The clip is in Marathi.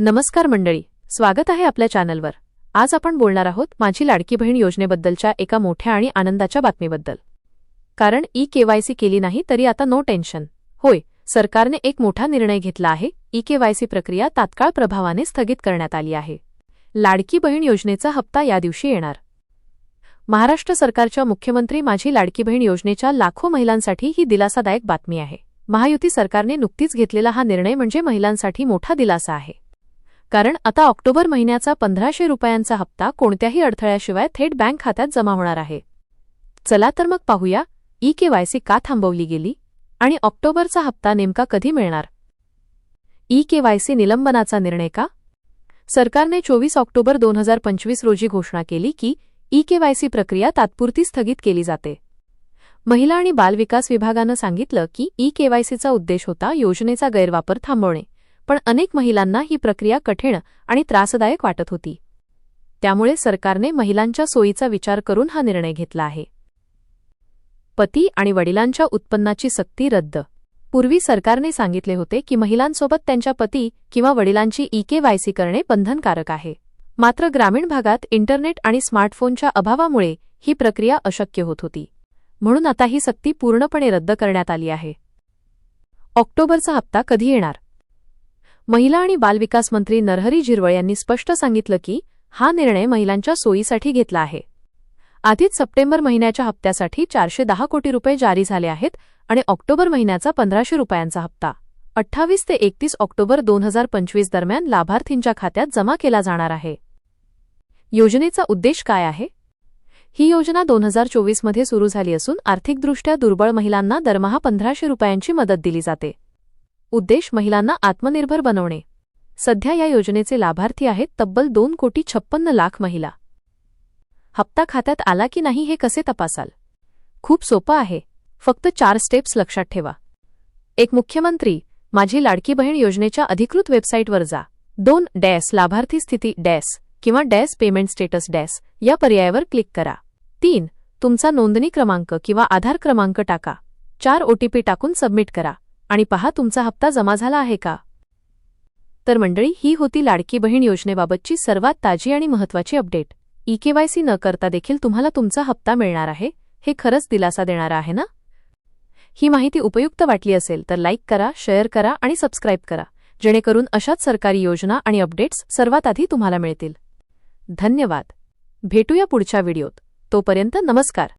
नमस्कार मंडळी स्वागत आहे आपल्या चॅनलवर. आज आपण बोलणार आहोत माझी लाडकी बहीण योजनेबद्दलच्या एका मोठ्या आणि आनंदाच्या बातमीबद्दल. कारण ई केवायसी केली नाही तरी आता नो टेन्शन. होय सरकारने एक मोठा निर्णय घेतला आहे ई केवायसी प्रक्रिया तात्काळ प्रभावाने स्थगित करण्यात आली आहे. लाडकी बहीण योजनेचा हप्ता या दिवशी येणार. महाराष्ट्र सरकारच्या मुख्यमंत्री माझी लाडकी बहीण योजनेच्या लाखो महिलांसाठी ही दिलासादायक बातमी आहे. महायुती सरकारने नुकतीच घेतलेला हा निर्णय म्हणजे महिलांसाठी मोठा दिलासा आहे. कारण आता ऑक्टोबर महिन्याचा पंधराशे रुपयांचा हप्ता कोणत्याही अडथळ्याशिवाय थेट बँक खात्यात जमा होणार आहे. चला तर मग पाहूया ई केवायसी का थांबवली गेली आणि ऑक्टोबरचा हप्ता नेमका कधी मिळणार? ई केवायसी निलंबनाचा निर्णय का? सरकारने चोवीस ऑक्टोबर दोन हजार पंचवीस रोजी घोषणा केली की ई केवायसी प्रक्रिया तात्पुरती स्थगित केली जाते. महिला आणि बालविकास विभागानं सांगितलं की ई केवायसीचा उद्देश होता योजनेचा गैरवापर थांबवणे. पण अनेक महिलांना ही प्रक्रिया कठीण आणि त्रासदायक वाटत होती. त्यामुळे सरकारने महिलांच्या सोयीचा विचार करून हा निर्णय घेतला आहे. पती आणि वडिलांच्या उत्पन्नाची सक्ती रद्द. पूर्वी सरकारने सांगितले होते की महिलांसोबत त्यांच्या पती किंवा वडिलांची ई केवायसी करणे बंधनकारक आहे. मात्र ग्रामीण भागात इंटरनेट आणि स्मार्टफोनच्या अभावामुळे ही प्रक्रिया अशक्य होत होती. म्हणून आता ही सक्ती पूर्णपणे रद्द करण्यात आली आहे. ऑक्टोबरचा हप्ता कधी येणार? महिला आणि बालविकास मंत्री नरहरी झिरवळ यांनी स्पष्ट सांगितलं की हा निर्णय महिलांच्या सोयीसाठी घेतला आहे. आधीच सप्टेंबर महिन्याच्या हप्त्यासाठी चारशे दहा कोटी रुपये जारी झाले आहेत आणि ऑक्टोबर महिन्याचा पंधराशे रुपयांचा हप्ता. अठ्ठावीस ते एकतीस ऑक्टोबर दोन हजार पंचवीस दरम्यान लाभार्थींच्या खात्यात जमा केला जाणार आहे. योजनेचा उद्देश काय आहे? ही योजना दोन हजार चोवीसमध्ये सुरू झाली असून आर्थिकदृष्ट्या दुर्बळ महिलांना दरमहा पंधराशे रुपयांची मदत दिली जाते. उद्देश महिलांना आत्मनिर्भर बनवणे. सध्या या योजनेचे लाभार्थी आहेत तब्बल दोन कोटी छप्पन्न लाख महिला. हप्ता खात्यात आला की नाही हे कसे तपासाल? खूप सोपं आहे. फक्त चार स्टेप्स लक्षात ठेवा. एक मुख्यमंत्री माझी लाडकी बहीण योजनेच्या अधिकृत वेबसाईटवर जा. दोन डॅस लाभार्थी स्थिती डॅस किंवा डॅस पेमेंट स्टेटस डॅस या पर्यायावर क्लिक करा. तीन तुमचा नोंदणी क्रमांक किंवा आधार क्रमांक टाका. चार ओटीपी टाकून सबमिट करा. आणि पहा तुमचा हप्ता जमा झाला आहे का? तर मंडळी ही होती लाडकी बहीण योजनेबाबतची सर्वात ताजी आणि महत्त्वाची अपडेट. ई केवायसी न करता देखील तुम्हाला तुमचा हप्ता मिळणार आहे. हे खरंच दिलासा देणार आहे ना? ही माहिती उपयुक्त वाटली असेल तर लाईक करा शेअर करा आणि सबस्क्राईब करा. जेणेकरून अशाच सरकारी योजना आणि अपडेट्स सर्वात आधी तुम्हाला मिळतील. धन्यवाद. भेटूया पुढच्या व्हिडिओत. तोपर्यंत नमस्कार.